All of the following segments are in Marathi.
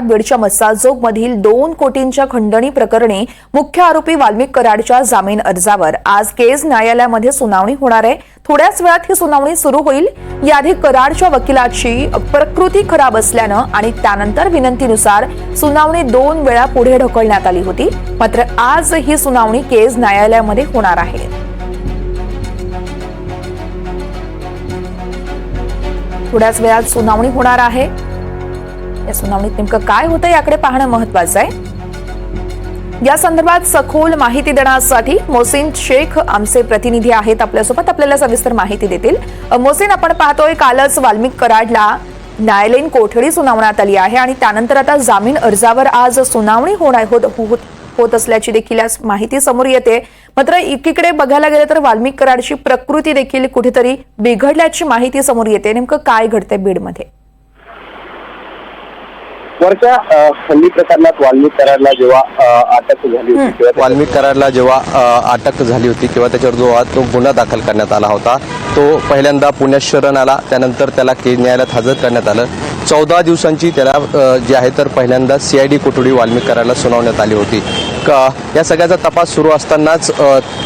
बीडच्या मस्साजोग मधील दोन कोटींच्या खंडणी प्रकरणी मुख्य आरोपी वाल्मिक कराडच्या जामीन अर्जावर. आज केज न्यायालयामध्ये सुनावणी होणार आहे. थोड्याच वेळात ही सुनावणी सुरू होईल. याआधी कराडच्या वकिलाची प्रकृती खराब असल्यानं आणि त्यानंतर विनंतीनुसार सुनावणी दोन वेळा पुढे ढकलण्यात आली होती. मात्र आज ही सुनावणी केज न्यायालयामध्ये होणार आहे. थोड्याच वेळात सुनावणी होणार आहे. या सुनावणीत नेमकं काय होतं याकडे पाहणं महत्वाचं आहे. या संदर्भात सखोल माहिती देण्यासाठी मोसिन शेख आमचे प्रतिनिधी आहेत आपल्यासोबत. आपल्याला सविस्तर माहिती देतील. मोसिन आपण पाहतोय कालच वाल्मिक कराडला न्यायालयीन कोठडी सुनावण्यात आली आहे आणि त्यानंतर आता जामीन अर्जावर आज सुनावणी होणार होत होत- होत असल्याची देखील माहिती समोर येते. मात्र एकीकडे बघायला गेलं तर वाल्मिक कराडची प्रकृती देखील कुठेतरी बिघडल्याची माहिती समोर येते. नेमकं काय घडतंय बीडमध्ये? अ, खंडी प्रकरणात वाल्मिक कराडला जेव्हा अटक झाली होती तेव्हा वाल्मिक कराडला जेव्हा अटक झाली होती किंवा त्याच्यावर जो तो गुन्हा दाखल करण्यात आला होता तो पहिल्यांदा पुण्यात शरण आला त्यानंतर त्याला केज न्यायालयात हजर करण्यात आलं. चौदा दिवसांची त्याला जी आहे तर पहिल्यांदा सी आय डी कोठडी वाल्मिक कराडला सुनावण्यात आली होती. या सगळ्याचा तपास सुरू असतानाच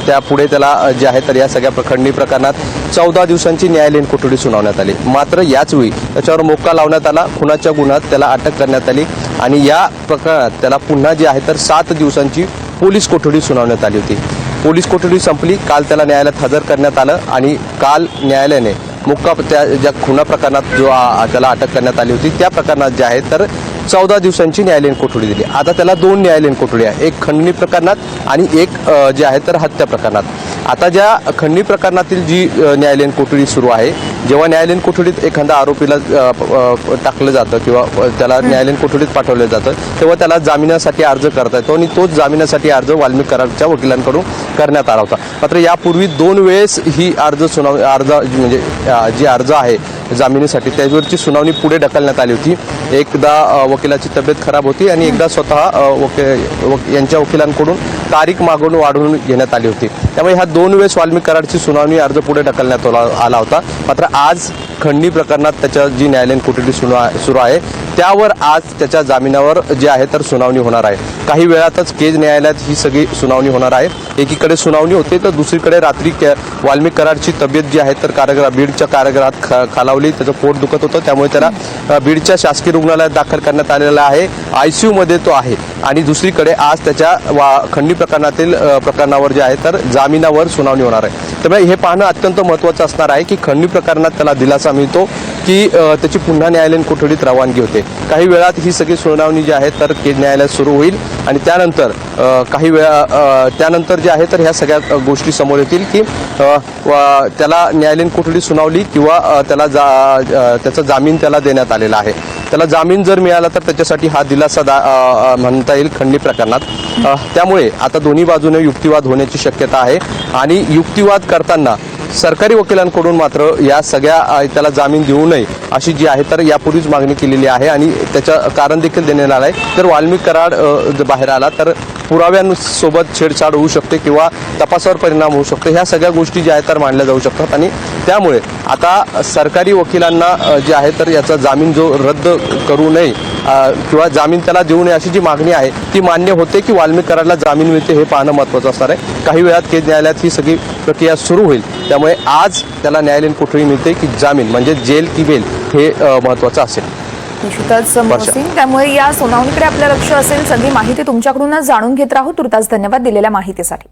त्या पुढे त्याला जे आहे तर या सगळ्या प्रखंडी प्रकरणात चौदा दिवसांची न्यायालयीन कोठडी सुनावण्यात आली. मात्र याच वेळी त्याच्यावर मोक्का लावण्यात आला खुनाच्या गुन्ह्यात त्याला अटक करण्यात आली आणि या प्रकरणात त्याला पुन्हा जे आहे तर सात दिवसांची पोलीस कोठडी सुनावण्यात आली होती. पोलीस कोठडी संपली काल त्याला न्यायालयात हजर करण्यात आलं आणि काल न्यायालयाने मुक्का त्या ज्या खुना प्रकरणात जो त्याला अटक करण्यात आली होती त्या प्रकरणात जे आहे तर चौदा दिवसांची न्यायालयीन कोठडी दिली. आता त्याला दोन न्यायालयीन कोठडी आहे. एक खंडणी प्रकरणात आणि एक जे आहे तर हत्या प्रकरणात. आता ज्या खंडणी प्रकरणातील जी न्यायालयीन कोठडी सुरू आहे जेव्हा न्यायालयीन कोठडीत एखाद्या आरोपीला टाकलं जातं किंवा त्याला न्यायालयीन कोठडीत पाठवलं जातं तेव्हा त्याला जामिनासाठी अर्ज करता येतो आणि तोच जामिनासाठी अर्ज वाल्मिक कराडच्या वकिलांकडून करण्यात आला होता. मात्र यापूर्वी दोन वेळेस ही अर्ज सुनाव अर्ज म्हणजे जी अर्ज आहे जामिनीसाठी. त्याच्यावरची सुनावणी पुढे ढकलण्यात आली होती. एकदा वकिलाची तब्येत खराब होती आणि एकदा स्वतः वके वक- यांच्या वकिलांकडून तारीख मागून वाढवून घेण्यात आली होती. त्यामुळे ह्या दोन वेळेस वाल्मिक कराडची सुनावणी अर्ज पुढे ढकलण्यात आला आला होता. मात्र आज खंडणी प्रकरणात त्याच्या जी न्यायालयीन कोठडी सुना सुरू आहे त्यावर आज त्याच्या जामिनावर जे आहे तर सुनावणी होणार आहे. काही वेळातच केज न्यायालयात ही सगळी सुनावणी होणार आहे. एकीकडे सुनावणी होते तर दुसरीकडे रात्री वाल्मिक कराडची तब्येत जी आहे तर कारागृह बीडच्या कारागृहात ख- खालावली त्याचं पोट दुखत होतं. त्यामुळे त्याला बीडच्या शासकीय रुग्णालयात दाखल करण्यात आलेला आहे. आय सी यूमध्ये तो आहे. आणि दुसरीकडे आज त्याच्या वा खंडी प्रकरणातील प्रकरणावर जे आहे तर जामिनावर सुनावणी होणार आहे. त्यामुळे हे पाहणं अत्यंत महत्त्वाचं असणार आहे की खंडी प्रकरणात त्याला दिलासा मिळतो की त्याची पुन्हा न्यायालयीन कोठडीत रवानगी होते. काही वेळात ही सगळी सुनावणी जी आहे तर केज न्यायालयात सुरू होईल. आणि त्यानंतर काही वेळा त्यानंतर जे आहे तर ह्या सगळ्या गोष्टी समोर येतील की त्याला न्यायालयीन कोठडी सुनावली किंवा त्याला जा जा त्याचा जामीन त्याला देण्यात आलेला आहे. त्याला जामीन जर मिळाला तर त्याच्यासाठी हा दिलासा दा म्हणता येईल खंडणी प्रकरणात. त्यामुळे आता दोन्ही बाजूने युक्तिवाद होण्याची शक्यता आहे. आणि युक्तिवाद करताना सरकारी वकिलांकडून मात्र या सगळ्या त्याला जामीन देऊ नये अशी जी आहे तर यापूर्वीच मागणी केलेली आहे आणि त्याचं कारण देखील देण्यात आलं आहे. जर वाल्मिक कराड जर बाहेर आला तर पुराव्यांसोबत छेडछाड होऊ शकते किंवा तपासावर परिणाम होऊ शकतो. ह्या सगळ्या गोष्टी ज्या आहेत तर मांडल्या जाऊ शकतात आणि त्यामुळे आता सरकारी वकिलांना जे आहे तर याचा जामीन जो रद्द करू नये किंवा जामीन त्याला देऊ नये अशी जी मागणी आहे ती मान्य होते की वाल्मिक कराडला जामीन मिळते हे पाहणं महत्त्वाचं असणार आहे. काही वेळात केज न्यायालयात ही सगळी प्रक्रिया सुरू होईल. त्यामुळे आज त्याला न्यायालयीन कोठडी मिळते की जामीन म्हणजे जेल की बेल हे महत्त्वाचं असेल. निश्चितच त्यामुळे या सुनावणीकडे आपलं लक्ष असेल सगळी माहिती तुमच्याकडूनच जाणून घेत राहू. तुर्तास धन्यवाद दिलेल्या माहितीसाठी.